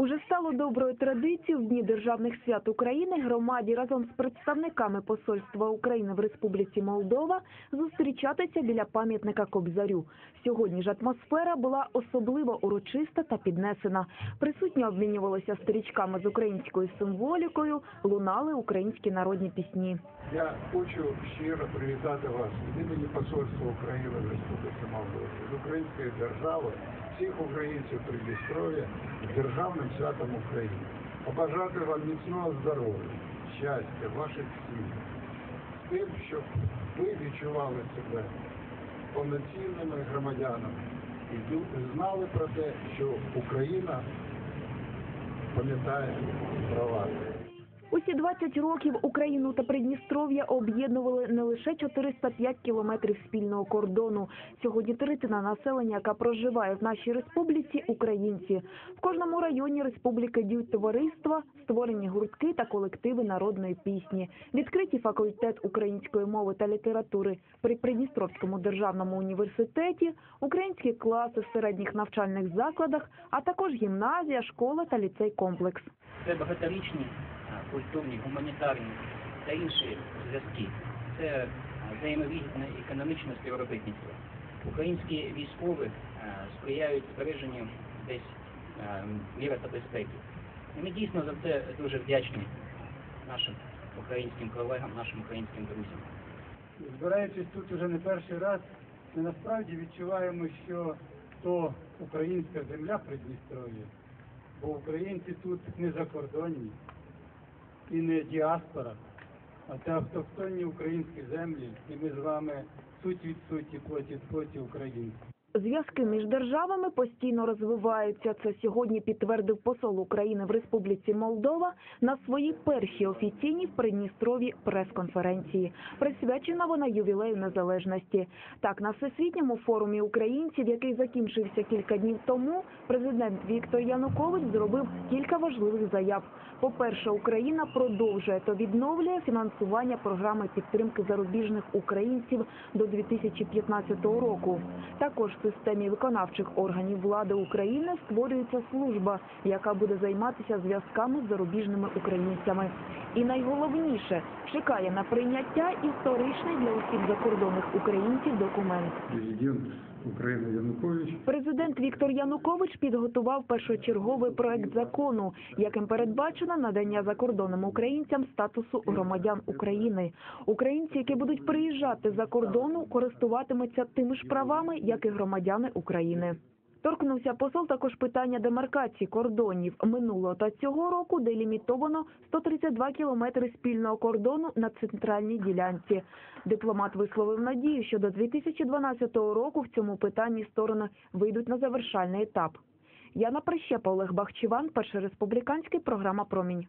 Уже стало доброю традицією в дні державних свят України громаді разом з представниками посольства України в Республіці Молдова зустрічатися біля пам'ятника Кобзарю. Сьогодні ж атмосфера була особливо урочиста та піднесена. Присутні обмінювалися стрічками з українською символікою, лунали українські народні пісні. Я хочу щиро привітати вас від імені Посольства України в Республіці Молдова, з української держави, всіх українців Придністров'я з державним святом України. Побажати вам міцного здоров'я, щастя, ваших сім'ях, з тим, щоб ви відчували себе повноцінними громадянами і знали про те, що Україна пам'ятає про вас. Усі 20 років Україну та Придністров'я об'єднували не лише 405 кілометрів спільного кордону. Сьогодні третина населення, яка проживає в нашій республіці, українці. В кожному районі республіки діють товариства, створені гуртки та колективи народної пісні. Відкриті факультет української мови та літератури при Придністровському державному університеті, українські класи в середніх навчальних закладах, а також гімназія, школа та ліцей-комплекс. Це багаторічні культурні, гуманітарні та інші зв'язки. Це а, взаємовигідне економічне співробітництво. Українські військові сприяють збереженню десь а, міра та безпеки. І ми дійсно за це дуже вдячні нашим українським колегам, нашим українським друзям. збираючись тут уже не перший раз, ми насправді відчуваємо, що то українська земля Придністров'я, бо українці тут не закордонні і не діаспора, а це автохтонні українські землі, і ми з вами суть від суті, плоть від плоті українці. Зв'язки між державами постійно розвиваються. Це сьогодні підтвердив посол України в Республіці Молдова на своїй першій офіційній в Придністрові прес-конференції. Присвячена вона ювілею незалежності. Так, на всесвітньому форумі українців, який закінчився кілька днів тому, президент Віктор Янукович зробив кілька важливих заяв. По-перше, Україна продовжує та відновлює фінансування програми підтримки зарубіжних українців до 2015 року. Також системі виконавчих органів влади України створюється служба, яка буде займатися зв'язками з зарубіжними українцями. І найголовніше чекає на прийняття історичний для усіх закордонних українців документ. Президент України Янукович Президент Віктор Янукович підготував першочерговий проект закону, яким передбачено надання закордонним українцям статусу громадян України. Українці, які будуть приїжджати за кордону, користуватимуться тими ж правами, як і громадяни України. Торкнувся посол також питання демаркації кордонів минулого та цього року, де лімітовано 132 кілометри спільного кордону на центральній ділянці. Дипломат висловив надію, що до 2012 року в цьому питанні сторони вийдуть на завершальний етап. Яна Прищепа, Олег Бахчеван, Перша республіканська програма Промінь.